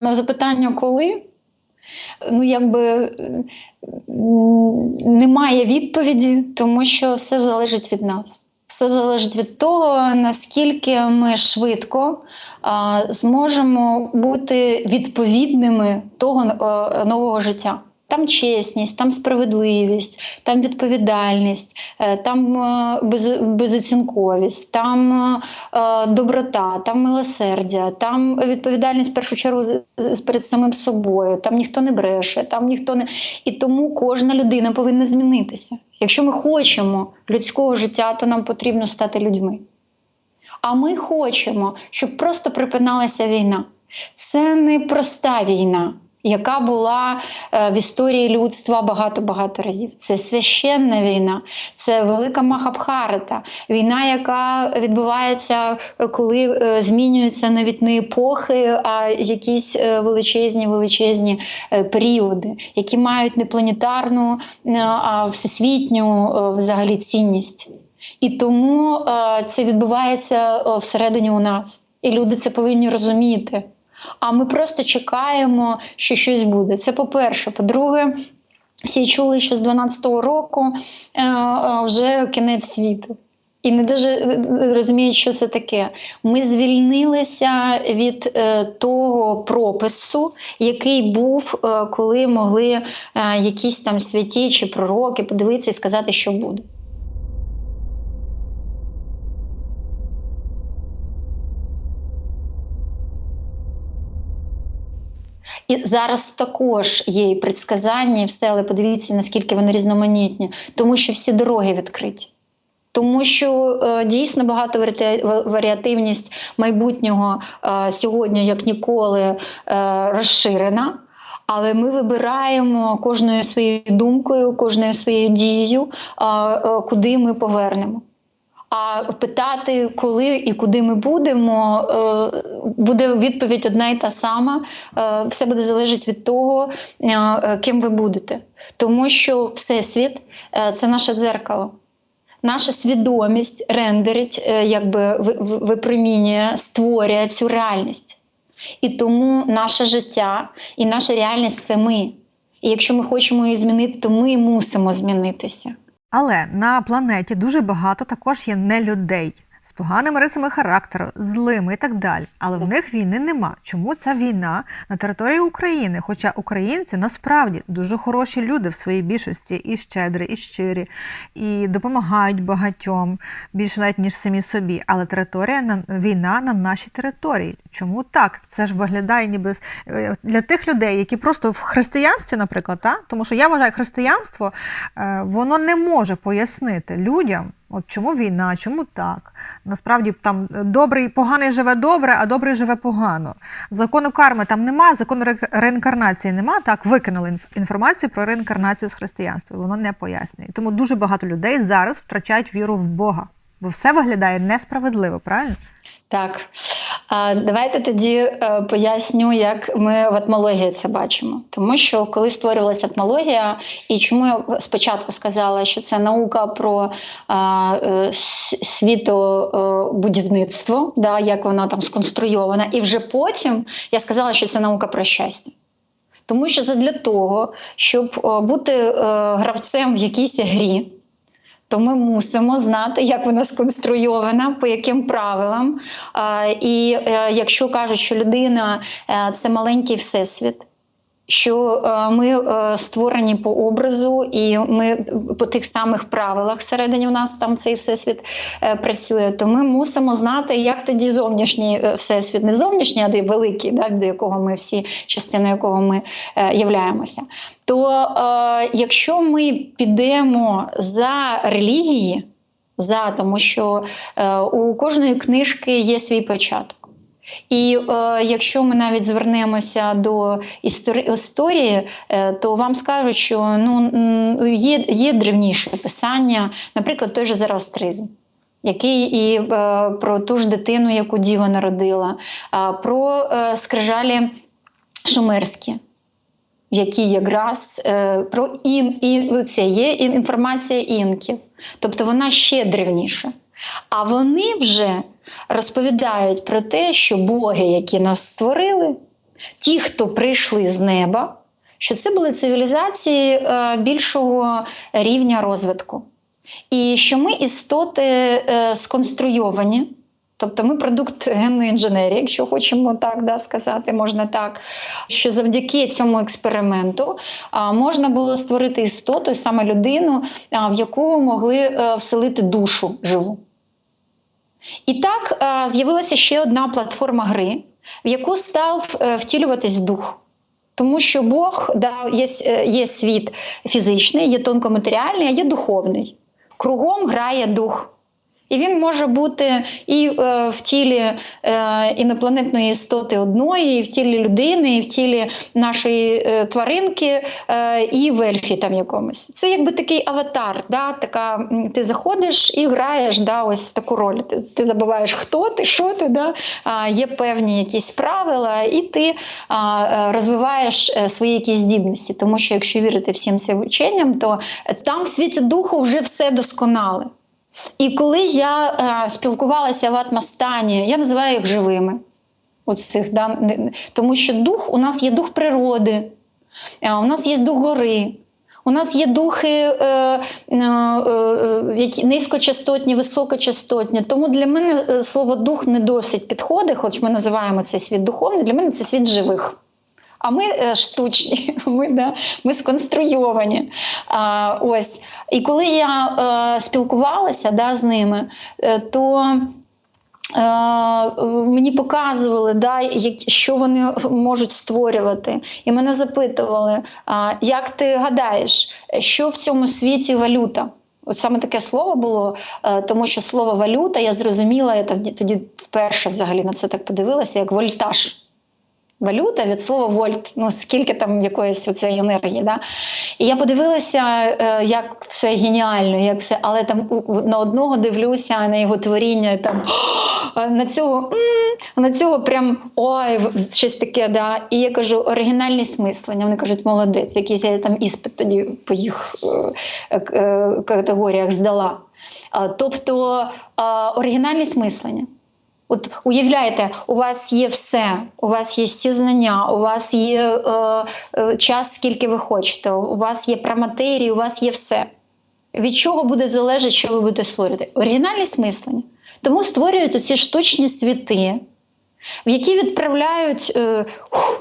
На запитання, коли ну якби е, немає відповіді, тому що все залежить від нас. Все залежить від того, наскільки ми швидко а, зможемо бути відповідними того а, нового життя. Там чесність, там справедливість, там відповідальність, е, там е, безоцінковість, там е, доброта, там милосердя, там відповідальність в першу чергу перед самим собою. Там ніхто не бреше, там ніхто не і тому кожна людина повинна змінитися. Якщо ми хочемо людського життя, то нам потрібно стати людьми. А ми хочемо, щоб просто припиналася війна. Це не проста війна, яка була е, в історії людства багато-багато разів. Це священна війна, це велика Махабхарата, війна, яка відбувається, е, коли е, змінюються навіть не епохи, а якісь величезні величезні періоди, які мають не планетарну, а всесвітню взагалі цінність. І тому це відбувається всередині у нас. І люди це повинні розуміти. А ми просто чекаємо, що щось буде. Це по-перше. По-друге, всі чули, що з 12-го року е, е, вже кінець світу. І не дуже розуміють, що це таке. Ми звільнилися від е, того пропису, який був, е, коли могли е, якісь там святі чи пророки подивитися і сказати, що буде. І зараз також є і предсказання, і все, але подивіться, наскільки вони різноманітні, тому що всі дороги відкриті. Тому що е, дійсно багато варіативність майбутнього е, сьогодні, як ніколи, е, розширена. Але ми вибираємо кожною своєю думкою, кожною своєю дією, куди ми повернемо. А питати, коли і куди ми будемо, е, буде відповідь одна і та сама. Е, Все буде залежати від того, е, ким ви будете. Тому що Всесвіт це наше дзеркало. Наша свідомість рендерить, якби ви- ви- випромінює, створює цю реальність. І тому наше життя і наша реальність це ми. І якщо ми хочемо її змінити, то ми мусимо змінитися. Але на планеті дуже багато також є нелюдей з поганими рисами характеру, злими і так далі. Але в них війни нема. Чому ця війна на території України? Хоча українці насправді дуже хороші люди в своїй більшості, і щедрі, і щирі, і допомагають багатьом більше навіть ніж самі собі. Але територія на війна на нашій території. Чому так? Це ж виглядає ніби е, для тих людей, які просто в християнстві, наприклад, та? тому що я вважаю, християнство е, воно не може пояснити людям, от чому війна, чому так. Насправді там добрий, поганий живе добре, а добрий живе погано. Закону карми там нема, закону реінкарнації нема. Так викинули інформацію про реінкарнацію з християнства. Воно не пояснює. Тому дуже багато людей зараз втрачають віру в Бога, бо все виглядає несправедливо, правильно? Так. Давайте тоді е, поясню, як ми в етмології це бачимо. Тому що коли створювалася етмологія, і чому я спочатку сказала, що це наука про а, е, світобудівництво, да, як вона там сконструйована, і вже потім я сказала, що це наука про щастя. Тому що це для того, щоб е, бути е, гравцем в якійсь грі, то ми мусимо знати, як вона сконструйована, по яким правилам. І е, якщо кажуть, що людина е, це маленький всесвіт. Що е, ми е, створені по образу, і ми по тих самих правилах всередині у нас там цей всесвіт е, працює, то ми мусимо знати, як тоді зовнішній е, всесвіт, не зовнішній, а великий, да, до якого ми всі, частиною якого ми е, являємося. То е, якщо ми підемо за релігії, за тому що е, у кожної книжки є свій початок. І е, якщо ми навіть звернемося до історі- історії, е, то вам скажуть, що ну, є, є древніше писання, наприклад, той же Зороастризм. Який і е, про ту ж дитину, яку діва народила, а про е, скрижалі шумерські, які якраз е, про ін, і це є інформація інків, тобто вона ще древніша. А вони вже розповідають про те, що боги, які нас створили, ті, хто прийшли з неба, що це були цивілізації е, більшого рівня розвитку. І що ми істоти е, сконструйовані, тобто ми продукт генної інженерії, якщо хочемо так да, сказати, можна так. Що завдяки цьому експерименту а, можна було створити істоту, саме людину, в яку могли е, вселити душу живу. І так а, з'явилася ще одна платформа гри, в яку став е, втілюватись дух. Тому що Бог да, є, е, є світ фізичний, є тонкоматеріальний, а є духовний. Кругом грає дух. І він може бути і е, в тілі е, інопланетної істоти одної, і в тілі людини, і в тілі нашої е, тваринки, е, і в ельфі там якомусь. Це якби такий аватар. Да? Така, ти заходиш і граєш да, ось таку роль. Ти, ти забуваєш, хто ти, що ти. Да? А, є певні якісь правила, і ти а, е, розвиваєш е, свої якісь здібності. Тому що якщо вірити всім цим вченням, то там в світі духу вже все досконале. І коли я е, спілкувалася в атмостані, я називаю їх живими. Оцих, да, тому що дух у нас є дух природи, е, у нас є дух гори. У нас є духи е, е, е, низькочастотні, високочастотні. Тому для мене е, слово дух не досить підходить, хоч ми називаємо цей світ духовний, для мене це світ живих. А ми е, штучні, ми, да, ми сконструйовані. А, ось. І коли я е, спілкувалася да, з ними, е, то е, мені показували, да, як- що вони можуть створювати. І мене запитували, а, як ти гадаєш, що в цьому світі валюта? От саме таке слово було, е, тому що слово валюта я зрозуміла, я тоді, тоді вперше взагалі на це так подивилася, як вольтаж. Валюта від слова вольт, ну скільки там якоїсь цієї енергії. Да? І я подивилася, е, як все геніально, як все, але там на одного дивлюся на його творіння, там на цього, на цього прям ой, щось таке. Да? І я кажу, оригінальність мислення. Вони кажуть, молодець, якийсь я там іспит тоді по їх е, е, категоріях здала. Тобто а, оригінальність мислення. От уявляєте, у вас є все, у вас є всі знання, у вас є е, е, час, скільки ви хочете, у вас є праматерії, у вас є все. Від чого буде залежати, що ви будете створювати? Оригінальність мислення. Тому створюють оці штучні світи, в які відправляють е,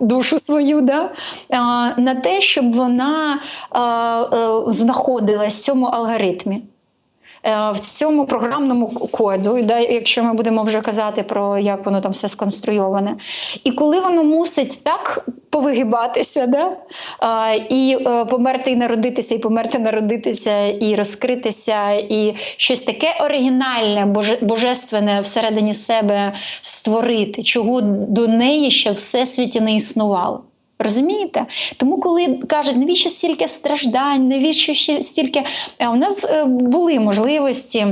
душу свою да, е, на те, щоб вона е, е, знаходилась в цьому алгоритмі. Е, В цьому програмному коду, якщо ми будемо вже казати про як воно там все сконструйоване, і коли воно мусить так повигибатися, да, і е, померти і народитися, і померти, народитися, і розкритися, і щось таке оригінальне, боже, божественне всередині себе створити, чого до неї ще в всесвіті не існувало. Розумієте? Тому, коли кажуть, навіщо стільки страждань, навіщо ще стільки. У нас е, були можливості.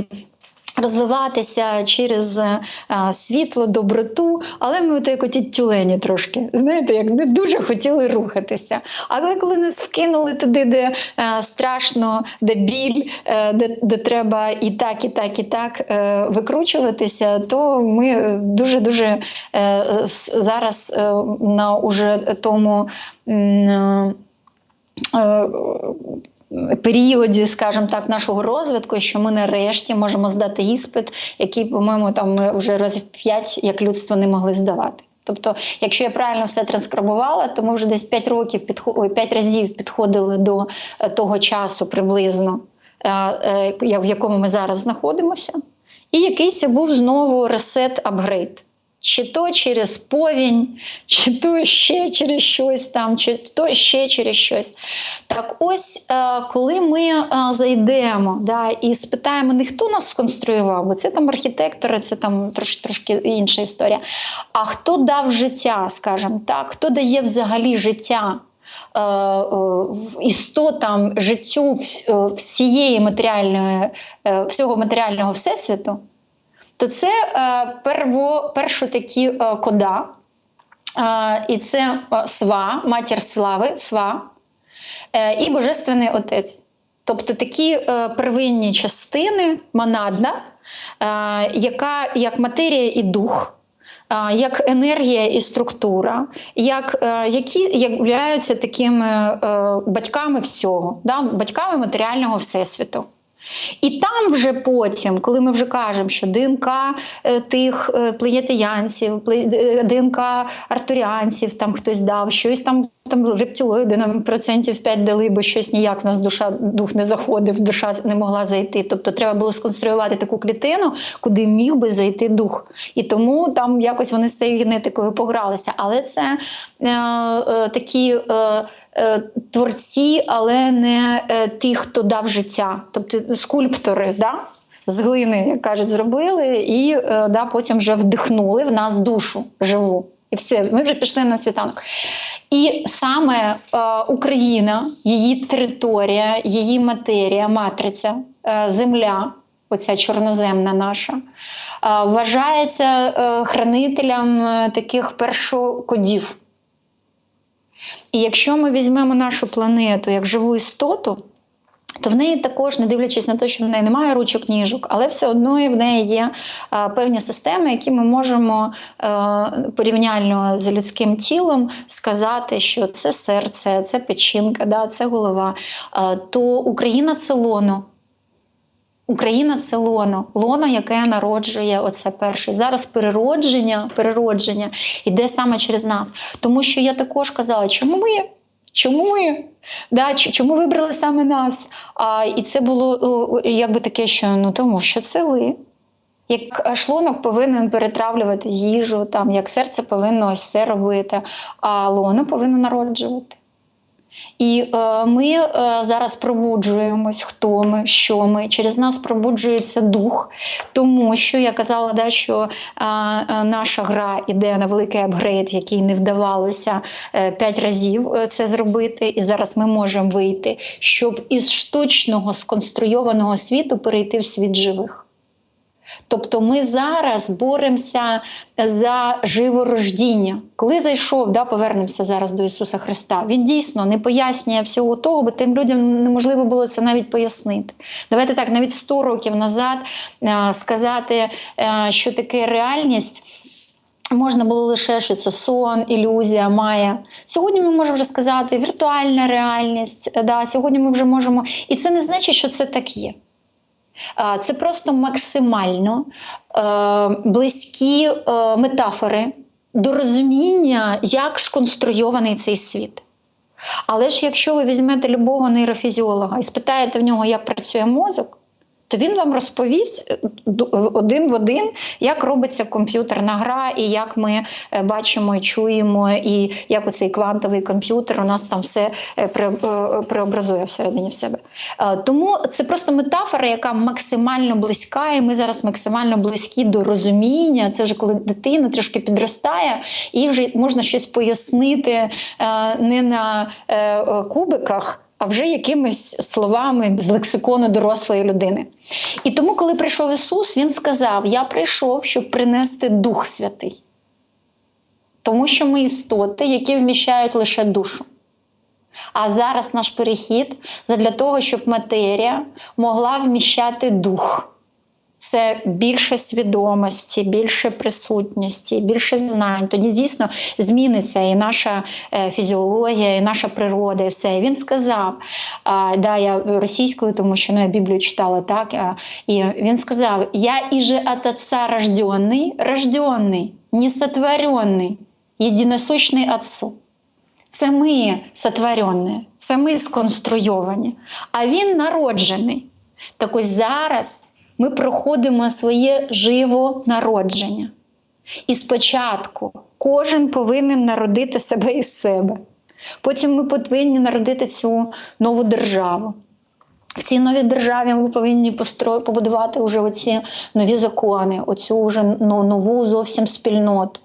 Розвиватися через е, світло, доброту, але ми от як оті тюлені трошки, знаєте, як не дуже хотіли рухатися. Але коли нас вкинули туди, де е, страшно, де біль, е, де, де треба і так, і так, і так е, викручуватися, то ми дуже дуже зараз е, на уже тому. е, Періоді, скажімо так, нашого розвитку, що ми нарешті можемо здати іспит, який, по-моєму, там ми вже разів п'ять як людство не могли здавати. Тобто, якщо я правильно все транскрибувала, то ми вже десь 5 років підхо- ой, 5 разів підходили до е, того часу приблизно, е, е, в якому ми зараз знаходимося. І якийсь був знову ресет апгрейд. Чи то через повінь, чи то ще через щось там, чи то ще через щось. Так ось, е, коли ми е, зайдемо да, і спитаємо, не хто нас сконструював, бо це там архітектори, це там трошки, трошки інша історія. А хто дав життя, скажімо так, хто дає взагалі життя е, істотам, життю всієї матеріальної, всього матеріального всесвіту, то це е, перво, першо такі е, кода. Е, і це сва, матір слави, сва і Божественний Отець. Тобто такі первинні частини, монадна, яка як матерія і дух, як енергія і структура, як, які являються такими батьками всього, да? батьками матеріального всесвіту. І там вже потім, коли ми вже кажемо, що ДНК е, тих е, плеєтиянців, е, ДНК артуріанців, там хтось дав, щось там, там рептилоїди нам процентів 5 дали, бо щось ніяк в нас душа, дух не заходив, душа не могла зайти. Тобто треба було сконструювати таку клітину, куди міг би зайти дух. І тому там якось вони з цією генетикою погралися. Але це е, е, такі. Е, Творці, але не е, ті, хто дав життя, тобто скульптори, да? з глини, як кажуть, зробили, і е, да, потім вже вдихнули в нас душу живу. І все, ми вже пішли на світанок. І саме е, Україна, її територія, її матерія, матриця, е, земля, оця чорноземна наша, е, вважається е, хранителем е, таких першокодів. І якщо ми візьмемо нашу планету як живу істоту, то в неї також, не дивлячись на те, що в неї немає ручок ніжок, але все одно в неї є а, певні системи, які ми можемо а, порівняльно з людським тілом сказати, що це серце, це печінка, да, це голова. А, то Україна це лоно. Україна це лоно, лоно, яке народжує оце перше. Зараз переродження, переродження йде саме через нас. Тому що я також казала, чому ми? Чому ми? Да, чому вибрали саме нас? А, і це було якби таке, що ну тому що це ви. Як шлунок повинен перетравлювати їжу, там, як серце повинно ось це робити, а лоно повинно народжувати. І е, ми е, зараз пробуджуємось, хто ми, що ми. Через нас пробуджується дух, тому що я казала, да, що е, е, наша гра іде на великий апгрейд, який не вдавалося е, п'ять разів е, це зробити. І зараз ми можемо вийти, щоб із штучного сконструйованого світу перейти в світ живих. Тобто ми зараз боремося за живорождіння. Коли зайшов, да, повернемося зараз до Ісуса Христа, він дійсно не пояснює всього того, бо тим людям неможливо було це навіть пояснити. Давайте так, навіть 100 років назад е, сказати, е, що таке реальність. Можна було лише, що це сон, ілюзія, має. Сьогодні ми можемо вже сказати віртуальна реальність. е, Да, сьогодні ми вже можемо. І це не значить, що це так є. Це просто максимально е, близькі е, метафори до розуміння, як сконструйований цей світ. Але ж якщо ви візьмете любого нейрофізіолога і спитаєте в нього, як працює мозок, то він вам розповість е, один в один, як робиться комп'ютерна гра, і як ми е, бачимо і чуємо, і як оцей квантовий комп'ютер у нас там все е, преобразує всередині в себе. Тому це просто метафора, яка максимально близька, і ми зараз максимально близькі до розуміння. Це вже коли дитина трішки підростає, і вже можна щось пояснити не на кубиках. А вже якимись словами з лексикону дорослої людини. І тому, коли прийшов Ісус, Він сказав: Я прийшов, щоб принести Дух Святий. Тому що ми істоти, які вміщають лише душу. А зараз наш перехід для того, щоб матерія могла вміщати дух. Це більше свідомості, більше присутності, більше знань. Тоді дійсно зміниться і наша е, фізіологія, і наша природа, і все. І він сказав, а, да, я російською, тому що ну, я Біблію читала так. а, і він сказав: Я іже от Отца рожденный, рожденный, не сотворенный, єдиносущний Отцу. Це ми сотворені, це ми сконструйовані, а він народжений. Так ось зараз ми проходимо своє живонародження. І спочатку кожен повинен народити себе із себе. Потім ми повинні народити цю нову державу. В цій новій державі ми повинні постро... побудувати вже оці нові закони, оцю вже ну, нову зовсім спільноту.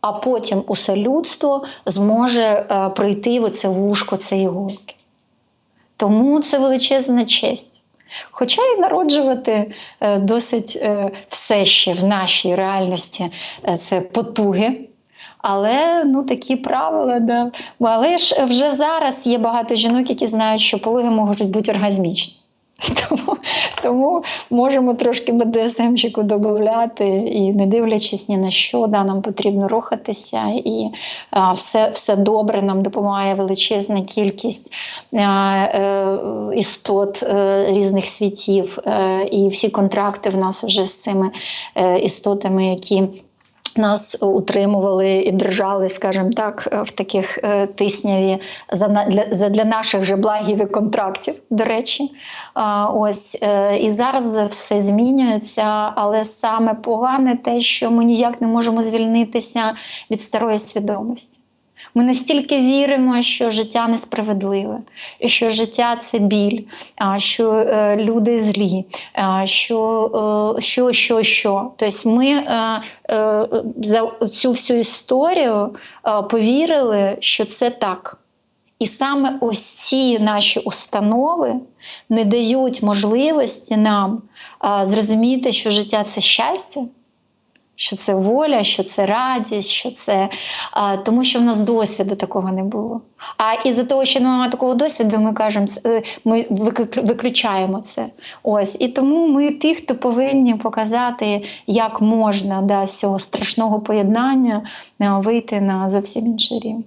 А потім усе людство зможе е, пройти в оце вушко цієї голки. Тому це величезна честь. Хоча і народжувати е, досить е, все ще в нашій реальності е, це потуги. Але ну такі правила, да. Але ж вже зараз є багато жінок, які знають, що пологи можуть бути оргазмічні. Тому, тому можемо трошки БДСМчику додати, і не дивлячись ні на що, да, нам потрібно рухатися, і а, все, все добре, нам допомагає величезна кількість а, е, істот е, різних світів, е, і всі контракти в нас вже з цими е, істотами, які нас утримували і держали, скажімо так, в таких е, тисняві для, для наших же благів і контрактів, до речі. Ось е, і зараз все змінюється, але саме погане те, що ми ніяк не можемо звільнитися від старої свідомості. Ми настільки віримо, що життя несправедливе, що життя це біль, що е, люди злі, що, е, що, що, що. Тобто ми е, за цю всю історію повірили, що це так. І саме ось ці наші установи не дають можливості нам зрозуміти, що життя це щастя, що це воля, що це радість, що це а, тому, що в нас досвіду такого не було. А із-за того, що немає такого досвіду, ми кажемо, е, ми виключаємо це. Ось і тому ми ті, хто повинні показати, як можна да, з цього страшного поєднання е, вийти на зовсім інший рівень.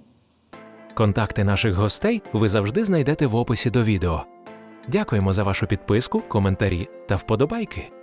Контакти наших гостей ви завжди знайдете в описі до відео. Дякуємо за вашу підписку, коментарі та вподобайки.